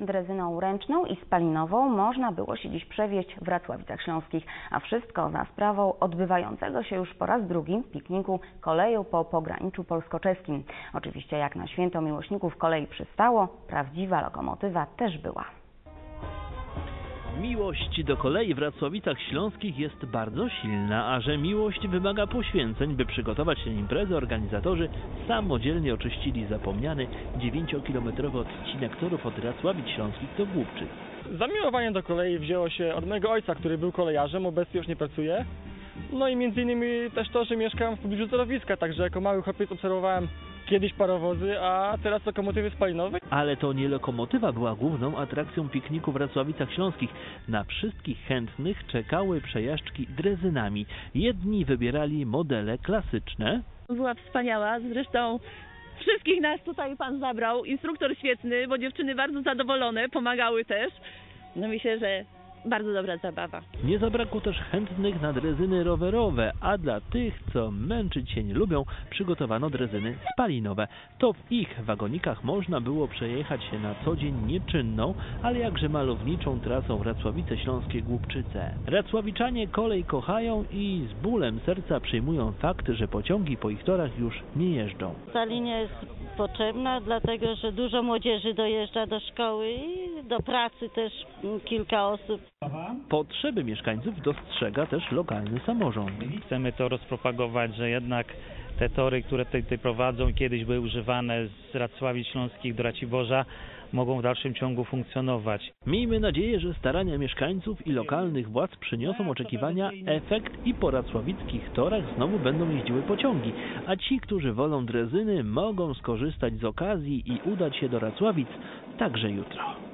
Drezyną ręczną i spalinową można było się dziś przewieźć w Racławicach Śląskich, a wszystko za sprawą odbywającego się już po raz drugi pikniku koleją po pograniczu polsko-czeskim. Oczywiście jak na święto miłośników kolei przystało, prawdziwa lokomotywa też była. Miłość do kolei w Racławicach Śląskich jest bardzo silna, a że miłość wymaga poświęceń, by przygotować się imprezę, organizatorzy samodzielnie oczyścili zapomniany 9-kilometrowy odcinek torów od Racławic Śląskich do Głubczyc. Zamiłowanie do kolei wzięło się od mojego ojca, który był kolejarzem, obecnie już nie pracuje. No i między innymi też to, że mieszkam w pobliżu torowiska, także jako mały chłopiec obserwowałem kiedyś parowozy, a teraz lokomotywy spalinowe. Ale to nie lokomotywa była główną atrakcją pikniku w Racławicach Śląskich. Na wszystkich chętnych czekały przejażdżki drezynami. Jedni wybierali modele klasyczne, Była wspaniała, zresztą wszystkich nas tutaj pan zabrał. Instruktor świetny, bo dziewczyny bardzo zadowolone, pomagały też. No myślę, że bardzo dobra zabawa. Nie zabrakło też chętnych na drezyny rowerowe, a dla tych, co męczyć się nie lubią, przygotowano drezyny spalinowe. To w ich wagonikach można było przejechać się na co dzień nieczynną, ale jakże malowniczą trasą Racławice Śląskie Głubczyce. Racławiczanie kolej kochają i z bólem serca przyjmują fakt, że pociągi po ich torach już nie jeżdżą. Ta linia jest potrzebna, dlatego że dużo młodzieży dojeżdża do szkoły i do pracy też kilka osób. Potrzeby mieszkańców dostrzega też lokalny samorząd. Chcemy to rozpropagować, że jednak te tory, które tutaj, tutaj prowadzą, kiedyś były używane z Racławic Śląskich do Raciborza, mogą w dalszym ciągu funkcjonować. Miejmy nadzieję, że starania mieszkańców i lokalnych władz przyniosą oczekiwania efekt i po racławickich torach znowu będą jeździły pociągi, a ci, którzy wolą drezyny, mogą skorzystać z okazji i udać się do Racławic także jutro.